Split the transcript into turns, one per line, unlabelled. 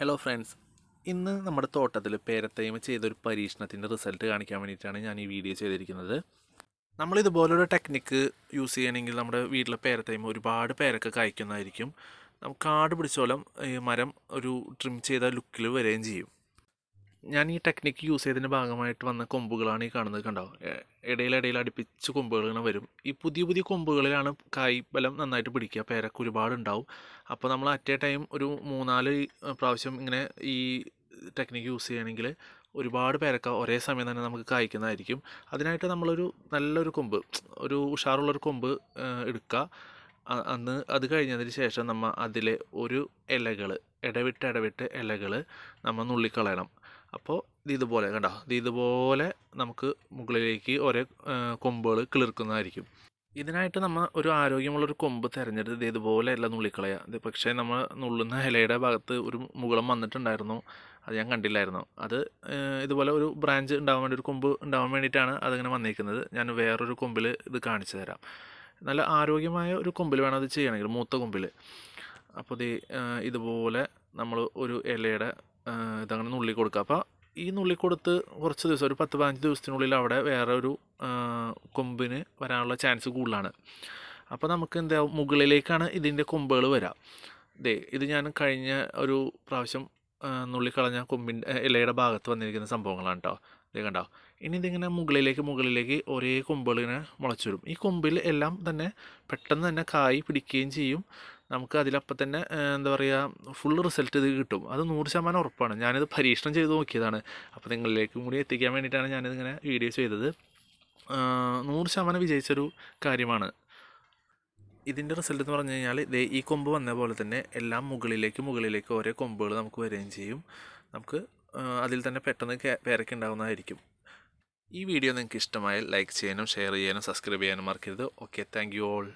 Hello friends ഇന്ന് നമ്മുടെ തോട്ടത്തിൽ പേരത്തൈമ ചെയ്തൊരു പരീക്ഷണത്തിന്റെ റിസൾട്ട് കാണിക്കാൻ വേണ്ടിയിട്ടാണ് ഞാൻ ഈ വീഡിയോ ചെയ്തിരിക്കുന്നത്. നമ്മൾ ഇതുപോലൊരു ടെക്നിക്ക് യൂസ് ചെയ്യണമെങ്കിൽ നമ്മുടെ വീട്ടിലെ പേരത്തൈമ ഒരുപാട് പേരൊക്കെ കായ്ക്കുന്നതായിരിക്കും. നമുക്ക് കാട് പിടിച്ചോളം ഈ മരം ഒരു ട്രിം ചെയ്ത ലുക്കിൽ വരികയും ചെയ്യും. ഞാൻ ഈ ടെക്നിക്ക് യൂസ് ചെയ്തതിന്റെ ഭാഗമായിട്ട് വന്ന കൊമ്പുകളാണ് ഈ കാണുന്നത് കണ്ടോ? ഇടയിലിടയിൽ അടുപ്പിച്ച് കൊമ്പുകൾ ഇങ്ങനെ വരും. ഈ പുതിയ പുതിയ കൊമ്പുകളിലാണ് കായ് ബലം നന്നായിട്ട് പിടിക്കുക. പേരൊക്കെ ഒരുപാട് ഉണ്ടാവും. അപ്പോൾ നമ്മൾ അറ്റ് ടൈം ഒരു മൂന്നാൽ പ്രാവശ്യം ഇങ്ങനെ ഈ ടെക്നിക്ക് യൂസ് ചെയ്യുകയാണെങ്കിൽ ഒരുപാട് പേരൊക്കെ ഒരേ സമയം തന്നെ നമുക്ക് കായ്ക്കുന്നതായിരിക്കും. അതിനായിട്ട് നമ്മളൊരു നല്ലൊരു കൊമ്പ് ഒരു ഉഷാറുള്ളൊരു കൊമ്പ് എടുക്കുക അന്ന് അത് കഴിഞ്ഞതിന് ശേഷം നമ്മൾ അതിലെ ഒരു ഇലകൾ ഇടവിട്ട് ഇടവിട്ട് ഇലകൾ നമ്മൾ നുള്ളിക്കളയണം. അപ്പോൾ ഇത് ഇതുപോലെ കണ്ടോ? ഇത് ഇതുപോലെ നമുക്ക് മുകളിലേക്ക് ഓരോ കൊമ്പുകൾ കിളിർക്കുന്നതായിരിക്കും. ഇതിനായിട്ട് നമ്മൾ ഒരു ആരോഗ്യമുള്ളൊരു കൊമ്പ് തിരഞ്ഞെടുത്ത് ഇത് ഇതുപോലെ എല്ലാം നുള്ളിക്കളയുക ഇത് പക്ഷേ നമ്മൾ നുള്ളുന്ന ഇലയുടെ ഭാഗത്ത് ഒരു മുകളം വന്നിട്ടുണ്ടായിരുന്നു. അത് ഞാൻ കണ്ടില്ലായിരുന്നു. അത് ഇതുപോലെ ഒരു ബ്രാഞ്ച് ഉണ്ടാവാൻ വേണ്ടി ഒരു കൊമ്പ് ഉണ്ടാവാൻ വേണ്ടിയിട്ടാണ് അതിങ്ങനെ വന്നിരിക്കുന്നത് ഞാൻ വേറൊരു കൊമ്പിൽ ഇത് കാണിച്ചു തരാം. നല്ല ആരോഗ്യമായ ഒരു കൊമ്പിൽ വേണം അത് ചെയ്യണമെങ്കിൽ മൂത്ത കൊമ്പിൽ അപ്പോൾ ഇത് ഇതുപോലെ നമ്മൾ ഒരു ഇലയുടെ ഇതങ്ങനെ നുള്ളി കൊടുക്കുക. അപ്പോൾ ഈ നുള്ളി കൊടുത്ത് കുറച്ച് ദിവസം ഒരു പത്ത് പതിനഞ്ച് ദിവസത്തിനുള്ളിൽ അവിടെ വേറെ ഒരു കൊമ്പിന് വരാനുള്ള ചാൻസ് കൂടുതലാണ്. അപ്പോൾ നമുക്ക് എന്താ മുകളിലേക്കാണ് ഇതിന്റെ കൊമ്പുകൾ വരിക ദേ ഇത് ഞാൻ കഴിഞ്ഞ ഒരു പ്രാവശ്യം നുള്ളി കളഞ്ഞ കൊമ്പിന്റെ ഇലയുടെ ഭാഗത്ത് വന്നിരിക്കുന്ന സംഭവങ്ങളാണ് കേട്ടോ ഇത് കണ്ടോ? ഇനി ഇതിങ്ങനെ മുകളിലേക്ക് മുകളിലേക്ക് ഒരേ കൊമ്പുകൾ ഇങ്ങനെ മുളച്ചു വരും ഈ കൊമ്പിൽ എല്ലാം തന്നെ പെട്ടെന്ന് തന്നെ കായ് പിടിക്കുകയും ചെയ്യും. നമുക്ക് അതിലപ്പം തന്നെ എന്താ പറയുക ഫുൾ റിസൾട്ട് ഇത് കിട്ടും. അത് നൂറ് ശതമാനം ഉറപ്പാണ്. ഞാനിത് പരീക്ഷണം ചെയ്ത് നോക്കിയതാണ്. അപ്പോൾ നിങ്ങളിലേക്കും കൂടി എത്തിക്കാൻ വേണ്ടിയിട്ടാണ് ഞാനിതിങ്ങനെ വീഡിയോ ചെയ്തത്. നൂറ് ശതമാനം വിജയിച്ചൊരു കാര്യമാണ്. ഇതിന്റെ റിസൾട്ട് എന്ന് പറഞ്ഞു കഴിഞ്ഞാൽ ഇതേ ഈ കൊമ്പ് വന്ന പോലെ തന്നെ എല്ലാം മുകളിലേക്ക് മുകളിലേക്ക് ഓരോ കൊമ്പുകൾ നമുക്ക് വരികയും ചെയ്യും. നമുക്ക് അതിൽ തന്നെ പെട്ടെന്ന് പേരൊക്കെ ഉണ്ടാകുന്നതായിരിക്കും ഈ വീഡിയോ നിങ്ങൾക്ക് ഇഷ്ടമായാൽ ലൈക്ക് ചെയ്യാനും ഷെയർ ചെയ്യാനും സബ്സ്ക്രൈബ് ചെയ്യാനും മറക്കരുത്. Okay thank you all